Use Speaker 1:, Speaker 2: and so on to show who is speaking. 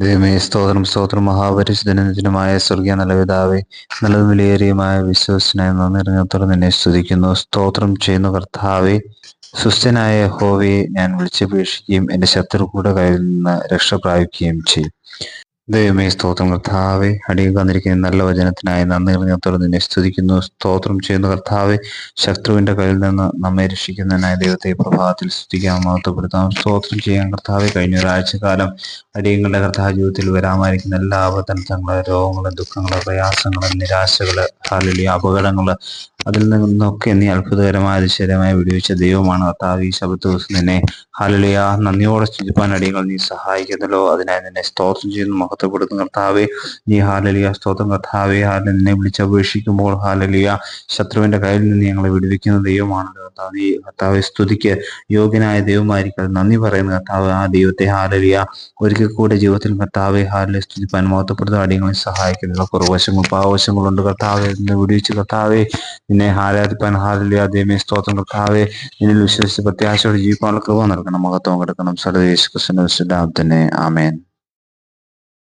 Speaker 1: ദൈവമേ സ്തോത്രം സ്തോത്രം മഹാപരിശുദ്ധനത്തിനുമായ സ്വർഗീയ നല്ല നല്ലത് വിലയേറിയമായ വിശ്വസനായ നന്ദിറങ്ങത്തോടെ നിന്നെ സ്തുതിക്കുന്നു. സ്തോത്രം ചെയ്യുന്ന കർത്താവെ. സുസ്ഥനായ ഹോവയെ ഞാൻ വിളിച്ചപേക്ഷിക്കുകയും എന്റെ കൂടെ കയ്യിൽ നിന്ന് രക്ഷ പ്രാപിക്കുകയും ചെയ്യും. ദൈവമേ സ്തോത്രം. കർത്താവെ അടിയിൽ വന്നിരിക്കുന്ന നല്ല വചനത്തിനായി നന്ദി നിറഞ്ഞത്തോടെ നിന്നെ സ്തുതിക്കുന്നു. സ്തോത്രം ചെയ്യുന്ന കർത്താവെ. ശത്രുവിന്റെ കയ്യിൽ നിന്ന് നമ്മെ രക്ഷിക്കുന്നതിനായി ദൈവത്തെ പ്രഭാതത്തിൽ സ്തുതിക്കാൻ മഹത്വപ്പെടുത്താം. സ്തോത്രം ചെയ്യാൻ കർത്താവെ കഴിഞ്ഞ ഒരാഴ്ചക്കാലം അടിയങ്ങളുടെ കർത്താവ് ജീവിതത്തിൽ വരാമായിരിക്കുന്ന എല്ലാ അവതരണങ്ങളും രോഗങ്ങളും ദുഃഖങ്ങളും പ്രയാസങ്ങളും നിരാശകൾ അല്ലെങ്കിൽ അപകടങ്ങൾ അതിൽ നിന്നൊക്കെ നീ അത്ഭുതകരമായ അതിശയമായ വിടുവിച്ച ദൈവമാണ് കർത്താവ്. ഈ ശബ്ദ ദിവസം നിന്നെ ഹാലലിയ നന്ദിയോടെ സ്തുതിപ്പാൻ അടിയങ്ങൾ നീ സഹായിക്കുന്നല്ലോ അതിനായി നിന്നെ സ്തോത്രം ചെയ്യുന്നു മഹത്വപ്പെടുത്തുന്ന കർത്താവെ. നീ ഹാലലിയ സ്തോത്രം കർത്താവെ. ഹാല നിന്നെ വിളിച്ചപേക്ഷിക്കുമ്പോൾ ഹാലലിയ ശത്രുവിന്റെ കയ്യിൽ നിന്ന് ഞങ്ങളെ വിടുവിക്കുന്ന ദൈവമാണല്ലോ കർത്താവ്. നീ കർത്താവെ സ്തുതിക്ക് യോഗ്യനായ ദൈവമായിരിക്കും നന്ദി പറയുന്ന കർത്താവ്. ആ ദൈവത്തെ ഹാലലിയ ഒരിക്കൽ കൂടെ ജീവിതത്തിൽ കർത്താവെ ഹാലിലെ സ്തുതിപ്പാൻ മഹത്വപ്പെടുത്തുന്ന അടിയങ്ങളെ സഹായിക്കുന്നുള്ള കുറവശങ്ങൾ പാവശങ്ങളുണ്ട് കർത്താവെ. വിടുവിച്ച് കർത്താവെ നിന്നെ ആരാധിപ്പാൻ ഹാലിലെ ദൈവമേ സ്തോത്രം കർത്താവെ നിന്നിൽ വിശ്വസിച്ച് പ്രത്യാശയോടെ ജീവിക്കാനുള്ള കൃപ നൽകണം മഹത്വം കിടക്കണം. സർവേശ് കൃഷ്ണ ആമേൻ.